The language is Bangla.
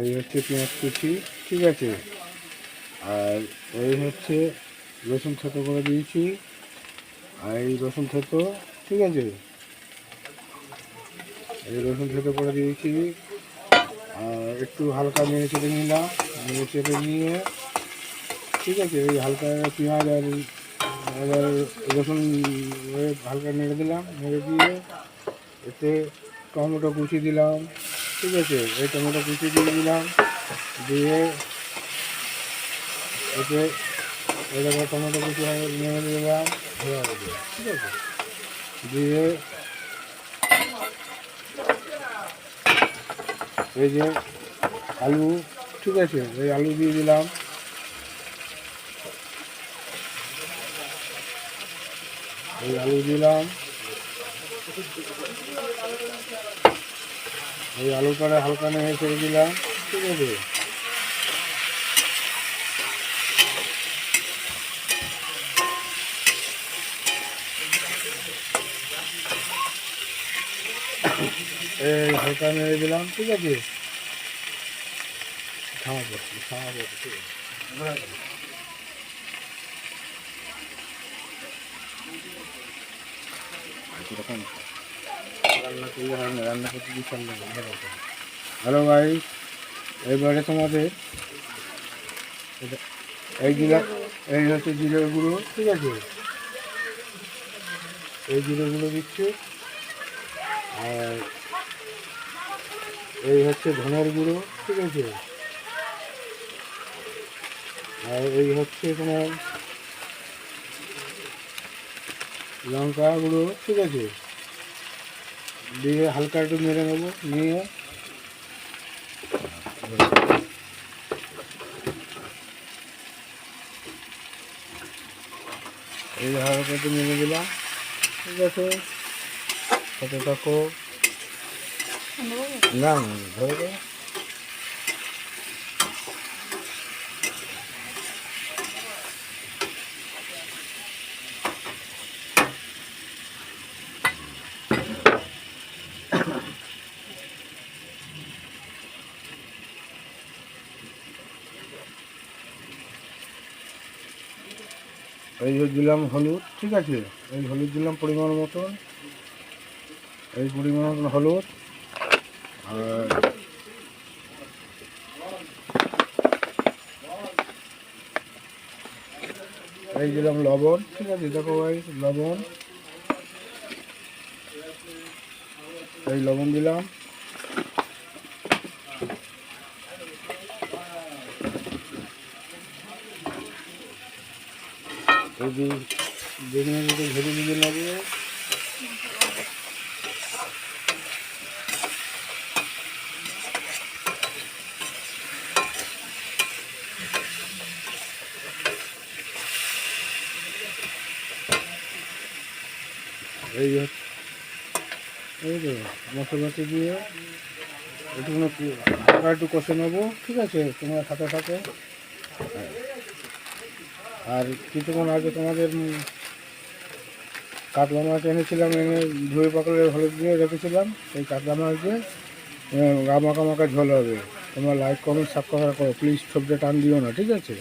এই হচ্ছে পেঁয়াজ কুচি, ঠিক আছে? আর এই হচ্ছে রসুন থেতো করে দিয়েছি। আর এই রসুন থেতো, ঠিক আছে? এই রসুন থেতো করে দিয়েছি। আর একটু হালকা নেড়ে চেড়ে নিলাম, নেড়ে চেড়ে নিয়ে, ঠিক আছে? এই হালকা পেঁয়াজ আর এবার রসুন হালকা নেড়ে দিলাম, নেড়ে দিয়ে এতে টমেটো কুচি দিলাম। ঠিক আছে, এই টমেটো কুচি দিয়ে দিলাম, দিয়ে এতে এরকম টমেটো কুচি নেড়ে দিলাম ঠিক আছে, দিয়ে এই যে আলু, ঠিক আছে, এই আলু দিয়ে দিলাম। এই আলু দিলাম। এই আলুটারে হালকা নেড়ে ছেড়ে দিলাম। ঠিক আছে? এই হালকা নেড়ে দিলাম, ঠিক আছে? থামা পড়ছি থামা পড়ছি রান্না করতে হ্যালো ভাই, এবারে তোমাদের এই জিরা, এই হচ্ছে জিরের গুঁড়ো, ঠিক আছে? এই জিরে গুঁড়ো দিচ্ছি, আর এই হচ্ছে ধনের গুঁড়ো, ঠিক আছে? আর এই হচ্ছে তোমার লঙ্কা গুঁড়ো, ঠিক আছে? দিয়ে হালকা একটু মেরে নেব, নিয়ে। এই হালকা একটু মেরে দিলাম, ঠিক আছে? সাথে থাকো। না ধরে এই দিলাম হলুদ, ঠিক আছে? এই হলুদ দিলাম পরিমাণ মতন। এই পরিমাণ মতন হলুদ। আর এই দিলাম লবণ, ঠিক আছে? দেখো ভাই, লবণ। এই লবণ দিলাম। এই যে বেগুন ভেজে ভেজে নেব এই এই তো মশলাটি দিয়ে একটুখানি একটু কষে নেব। ঠিক আছে, তোমরা সাথে সাথে আর কিছুক্ষণ আগে তোমাদের কাতলা মাছ এনেছিলাম, এনে ধুয়ে পাকড়ে হলুদ দিয়ে রেখেছিলাম, সেই কাতলা মাছ দিয়ে গা মাখা মাখা ঝোল হবে। তোমরা লাইক কমেন্ট সাবস্ক্রাইব করো প্লিজ ছবিটা টান দিও না, ঠিক আছে?